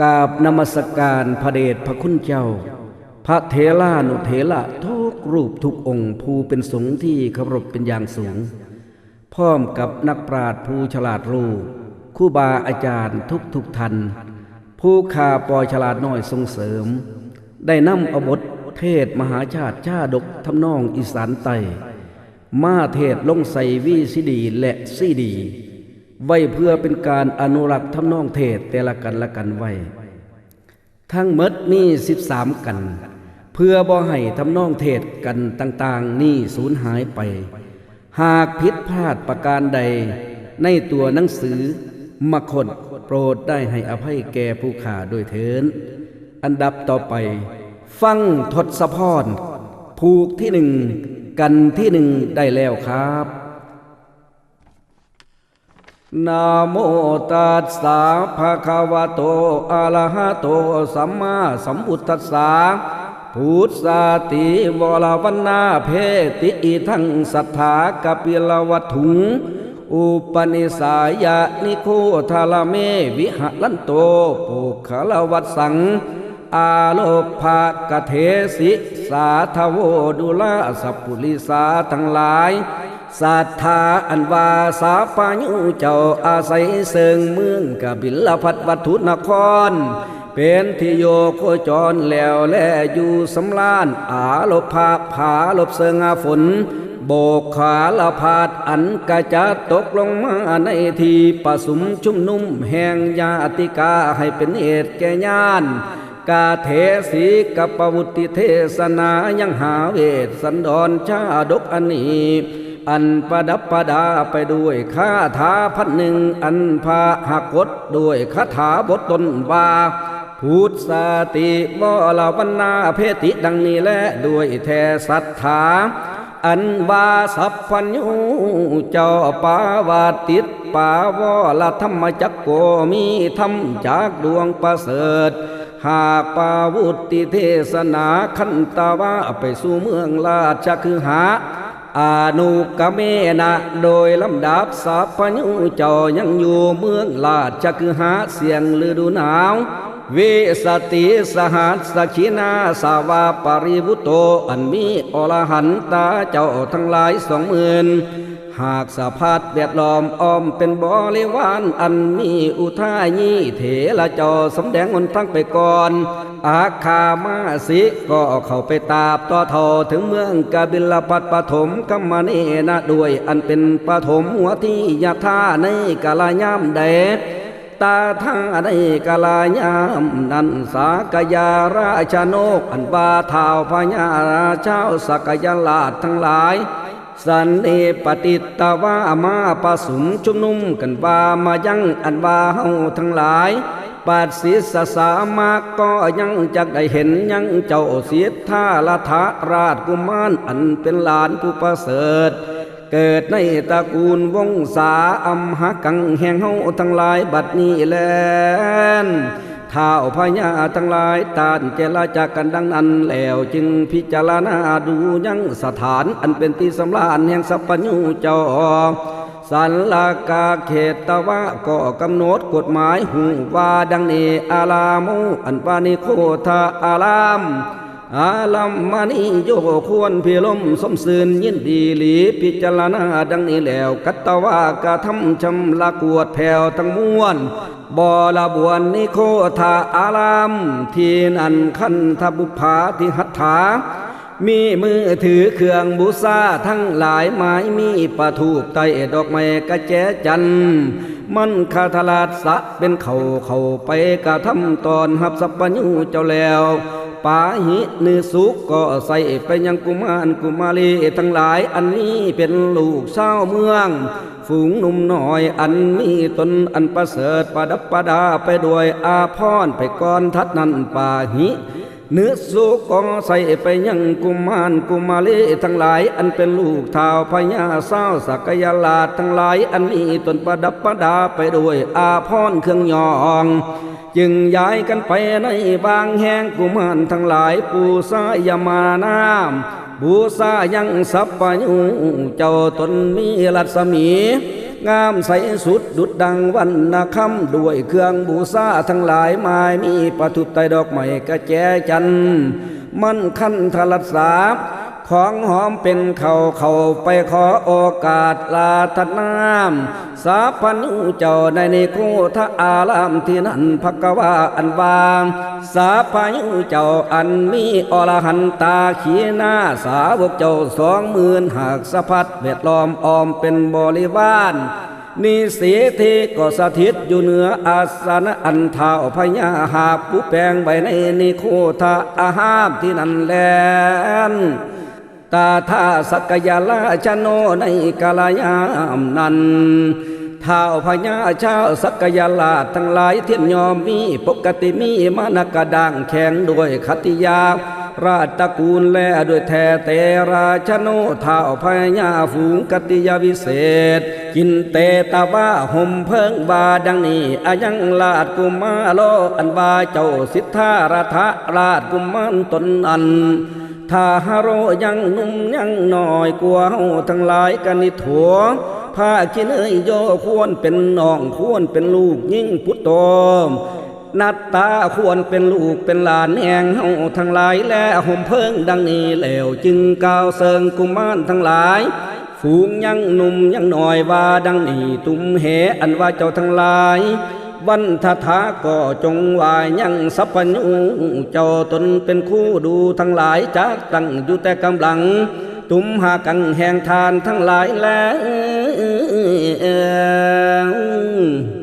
กราบนมัสการพระเดชพระคุณเจ้า พระเถรานุเถระทุกรูปทุกองค์ผู้เป็นสงฆ์ที่เคารพเป็นอย่างสูง พร้อมกับนักปราชญ์ผู้ฉลาดรู้คู่บาอาจารย์ทุกทุกท่านผู้ข่าปอยฉลาดน้อยส่งเสริม ได้นำอบทเทศมหาชาติชาดกทำนองอีสานไตมาเทศลงใส่วีซีดีและซีดี ไว้เพื่อเป็นการอนุรักษ์ทำนองเทศแต่ละกันละกันไว้ ทั้งหมดนี่สิบสามกัน เพื่อบ่ให้ทำนองเทศกันต่างๆ นี่สูญหายไป หากผิดพลาดประการใด ในตัวหนังสือมคตโปรดได้ให้อภัยแก่ผู้ข่าโดวยเถินอันดับต่อไป ฟังทศพร ผูกที่หนึ่งกันที่หนึ่งได้แล้วครับ นะโมตัสสะภะคะวะโต อะระหะโต สัมมาสัมพุทธัสสะพุทธาติวรวันนาเพติอิทังสัทธากปิลวัตถุง อุปนิสายนิโคทาลเมวิหลันโตปุคลวัตสัง อาโลภากเทสิ สาทโวดุลาสัพุลิสาทั้งหลาย ศรัทธาอันวาสาปายุเจ้าอาศัยเสิงเมืองกบิลพัทวัตถุนคร เป็นที่โยโคจรแล้วแลอยู่สำลานอาโลภาผาลบเสิงอาฝน โบกขาละพาดอันกะจะตกลงมาในทีประสุมชุมนุมแห่งญาติกาให้เป็นเหตุแก่ญาณกาเทสีกับปวุติเทศนายังหาเวทสันดรชาดกอันนี้ อันประดับประดาไปด้วยคาถาพันหนึ่งอันพาหักกดด้วยคาถาบทตนบาพุทธสติวลาวันนาเพติดังนี้และด้วยแทศรัทธา อันว่าสัพพัญญูเจ้าปาวาติดปาวละธรรมจักโกมีธรรมจากดวงประเสริฐ หากปาวุติเทศนาขันตาวาไปสู่เมืองราชคือหา อานุกเมนะโดยลำดับสัพพญูเจ้ายังอยู่เมืองลาจะคือหาเสียงฤดูหนาววิสติสหัสสขินาสาวาปริวุโตอันมีอรหันตาเจ้าทั้งหลายสองหมื่น หากสภาพแวดล้อมอ้อมเป็นบริวารอันมีอุทายีเถละเจ้าสำแดงอนทั้งไปก่อน อาคามาสิก็เข้าไปตาบต่อทอถึงเมืองกบิลพัทปฐมกัมมเนนะด้วยอันเป็นปฐมหัวที่ยาธาในกาลายามแดดตาทาในกาลายามนันสากยาราชนกอันบาทาวพญาเจ้าสักยาลาดทั้งหลาย สันเนปฏิตตวามาปะสุมชุมนุมกันว่ามายังอันว่าเฮาทั้งหลายปัดศิสสามากก็ยังจักได้เห็นยังเจ้าเสียท่าละทะราชกุมารอันเป็นหลานผู้ประเสริฐ เกิดในตระกูลวงศาอัมหกังแห่งเฮาทั้งหลายบัดนี้แลน ท้าวพญาทั้งหลายตานเจรจากันดังนั้นแล้วจึงพิจารณาดูยังสถานอันเป็นที่สำราญแห่งสัพพญูเจ้าสันลากาเขตตะวะก็กำหนดกฎหมายหูว่าดังนี้อาลามุอันปานิโคทาอารามอาลัมมานิโยควรพิลมสมสืนยินดีหลีพิจารณาดังนี้แล้ว กัตตวากระทำชำละกวดแผ่วทั้งมวล บอละบวนนิโคทาอาราม ที่นันขันทบุภาทิหัตถามีมือถือเครื่องบูชาทั้งหลายไม้มีปะทูบไตดอกไม้กระแจจัน มันคาทลาดสะเป็นเขาเขาไปกระทำตอนหับสัพพญูเจ้าแล้วปาหินือสุกก็ใส่ไปยังกุมารกุมารีทั้งหลายอันนี้เป็นลูกชาวเมือง ฝูงหนุ่มน้อยอันมีตนอันประเสริฐประดับประดาไปด้วยอาพรไปก่อนทัดนั้นป่าหิเนื้อสุกก็ใส่ไปยังกุมารกุมารีทั้งหลายอันเป็นลูกท้าวพญาเศร้าสักยาลาทั้งหลายอันมีตนประดับประดาไปด้วยอาพรเครื่องยองจึงย้ายกันไปในบางแห่งกุมารทั้งหลายปูสายามานาม บูซายังสัพพยุเจ้าตนมีรัศมี งามใสสุดดุดดังวันนาคำด้วยเครื่องบูชาทั้งหลายไม้มีประทุบไตดอกไม้กระแจจันทร์มันขั้นทลัดสาบ ของหอมเป็นเขาเขาไปขอโอกาสลาทนามสาพันุเจ้าในนิโคทะอารามที่นั่นพักวาอันวาง สาพายุเจ้าอันมีอรหันตาขีหน้าสาวกเจ้าสองหมื่นหากสะพัดเวดล้อมออมเป็นบริวารนิสีที่ก็สถิตอยู่เหนืออาสนะอันเท้าพญาหาบผู้แปลงใบในนิโคทะอาหามที่นั่นแลน ตาท่าสักยาลาชโนในกาลยามนั้นท้าวพญาช้าสักยาลาทั้งหลายเทียนยอมมีปกติมีมานกระดังแข็งด้วยคติยา ราชตระกูลและด้วยแทเตราชโนท้าวพญาฝูงกติยาวิเศษ กินเตตาว่าห่มเพิ่งบาดังนี้อายังลาดกุมาโลอันบาเจ้าสิทธาราธะราชกุมารตนอัน ถ้าฮาโรยังนุ่มยังน้อยกลัวเฮาทั้งหลายกันนิถัวผ้ากินเอ้ยโยควรเป็นน้องควรเป็นลูกยิ่งพุทโตมนัตตาควรเป็นลูกเป็นหลานแห่งเฮาทั้งหลายและห่มเพิ่งดังนี้แล้วจึงกล่าวเสิงกุมารทั้งหลาย ฝูงยังหนุ่มยังน้อยว่าดังนี้ตุ้มเหอันว่าเจ้าทั้งหลาย วันทธาก็จงวายยังสัพพญูเจ้าตนเป็นคู่ดูทั้งหลายจากตั้งอยู่แต่กำลัง ตุมหากังแห่งทานทั้งหลายแล้ว